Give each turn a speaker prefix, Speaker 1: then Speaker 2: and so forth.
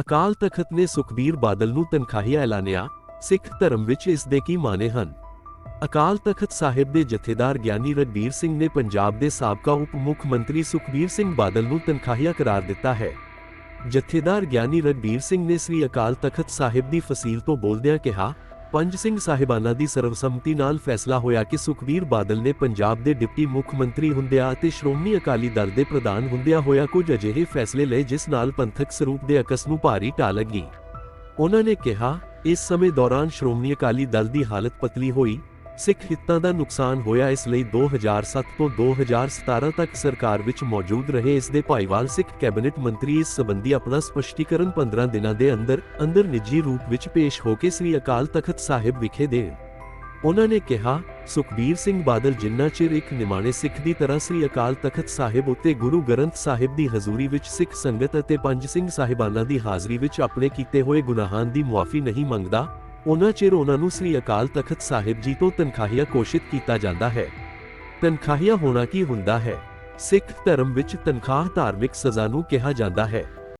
Speaker 1: ਅਕਾਲ ਤਖਤ ਨੇ ਸੁਖਬੀਰ ਬਾਦਲ ਨੂੰ ਤਨਖਾਹੀਆ ਐਲਾਨਿਆ, ਸਿੱਖ ਧਰਮ ਵਿੱਚ ਇਸ ਦੇ ਕੀ ਮਾਨੇ ਹਨ? ਅਕਾਲ ਤਖਤ ਸਾਹਿਬ ਦੇ ਜਥੇਦਾਰ ਗਿਆਨੀ ਰਣਬੀਰ ਸਿੰਘ ਨੇ ਪੰਜਾਬ ਦੇ ਸਾਬਕਾ ਉਪ ਮੁੱਖ ਮੰਤਰੀ ਸੁਖਬੀਰ ਸਿੰਘ ਬਾਦਲ ਨੂੰ ਤਨਖਾਹੀਆ ਕਰਾਰ ਦਿੱਤਾ ਹੈ। ਜਥੇਦਾਰ ਗਿਆਨੀ ਰਣਬੀਰ ਸਿੰਘ ਨੇ ਸ੍ਰੀ ਅਕਾਲ ਤਖਤ ਸਾਹਿਬ ਦੀ ਫਸੀਲ ਤੋਂ ਬੋਲਦਿਆਂ ਕਿਹਾ ਪੰਜ ਸਿੰਘ ਸਾਹਿਬਾਨਾਂ ਦੀ ਸਰਵਸੰਮਤੀ ਨਾਲ ਫੈਸਲਾ ਹੋਇਆ ਕਿ ਸੁਖਬੀਰ ਬਾਦਲ ਨੇ ਪੰਜਾਬ ਦੇ ਡਿਪਟੀ ਮੁੱਖ ਮੰਤਰੀ ਹੁੰਦਿਆਂ ਅਤੇ ਸ਼੍ਰੋਮਣੀ ਅਕਾਲੀ ਦਲ ਦੇ ਪ੍ਰਧਾਨ ਹੁੰਦਿਆਂ ਹੋਇਆ ਕੁਝ ਅਜਿਹੇ ਫੈਸਲੇ ਲਏ ਜਿਸ ਨਾਲ ਪੰਥਕ ਸਰੂਪ ਦੇ ਅਕਸ ਨੂੰ ਭਾਰੀ ਢਾਹ ਲੱਗੀ। ਉਹਨਾਂ ਨੇ ਕਿਹਾ, ਇਸ ਸਮੇਂ ਦੌਰਾਨ ਸ਼੍ਰੋਮਣੀ ਅਕਾਲੀ ਦਲ ਦੀ ਹਾਲਤ ਪਤਲੀ ਹੋਈ ਸਿੱਖ ਹਿੱਤਾਂ ਦਾ ਨੁਕਸਾਨ ਹੋਇਆ, ਇਸ ਲਈ 2007 ਤੋਂ 2017 ਤੱਕ ਸਰਕਾਰ ਵਿੱਚ ਮੌਜੂਦ ਰਹੇ ਇਸ ਦੇ ਭਾਈਵਾਲ ਸਿੱਖ ਕੈਬਨਿਟ ਮੰਤਰੀ ਇਸ ਸੰਬੰਧੀ ਆਪਣਾ ਸਪਸ਼ਟੀਕਰਨ 15 ਦਿਨਾਂ ਦੇ ਅੰਦਰ ਅੰਦਰ ਨਿੱਜੀ ਰੂਪ ਵਿੱਚ ਪੇਸ਼ ਹੋ ਕੇ ਸ੍ਰੀ ਅਕਾਲ ਤਖਤ ਸਾਹਿਬ ਵਿਖੇ ਦੇਣ। ਉਹਨਾਂ ਨੇ ਕਿਹਾ, ਸੁਖਬੀਰ ਸਿੰਘ ਬਾਦਲ ਜਿੰਨਾ ਚਿਰ ਇੱਕ ਨਿਮਾਣੇ ਸਿੱਖ ਦੀ ਤਰ੍ਹਾਂ ਸ੍ਰੀ ਅਕਾਲ ਤਖਤ ਸਾਹਿਬ ਉੱਤੇ ਗੁਰੂ ਗ੍ਰੰਥ ਸਾਹਿਬ ਦੀ ਹਜ਼ੂਰੀ ਵਿੱਚ ਸਿੱਖ ਸੰਗਤ ਅਤੇ ਪੰਜ ਸਿੰਘ ਸਾਹਿਬਾਨਾਂ ਦੀ ਹਾਜ਼ਰੀ ਵਿੱਚ ਆਪਣੇ ਕੀਤੇ ਹੋਏ ਗੁਨਾਹਾਂ ਦੀ ਮੁਆਫੀ ਨਹੀਂ ਮੰਗਦਾ ਉਹਨਾਂ ਚਿਰ ਉਹਨਾਂ ਨੂੰ ਸ੍ਰੀ ਅਕਾਲ ਤਖਤ ਸਾਹਿਬ ਜੀ ਤੋਂ ਤਨਖਾਹੀਆ ਘੋਸ਼ਿਤ ਕੀਤਾ ਜਾਂਦਾ ਹੈ। ਤਨਖਾਹੀਆ ਹੋਣਾ ਕੀ ਹੁੰਦਾ ਹੈ? ਸਿੱਖ ਧਰਮ ਵਿੱਚ ਤਨਖਾਹ ਧਾਰਮਿਕ ਸਜ਼ਾ ਨੂੰ ਕਿਹਾ ਜਾਂਦਾ ਹੈ।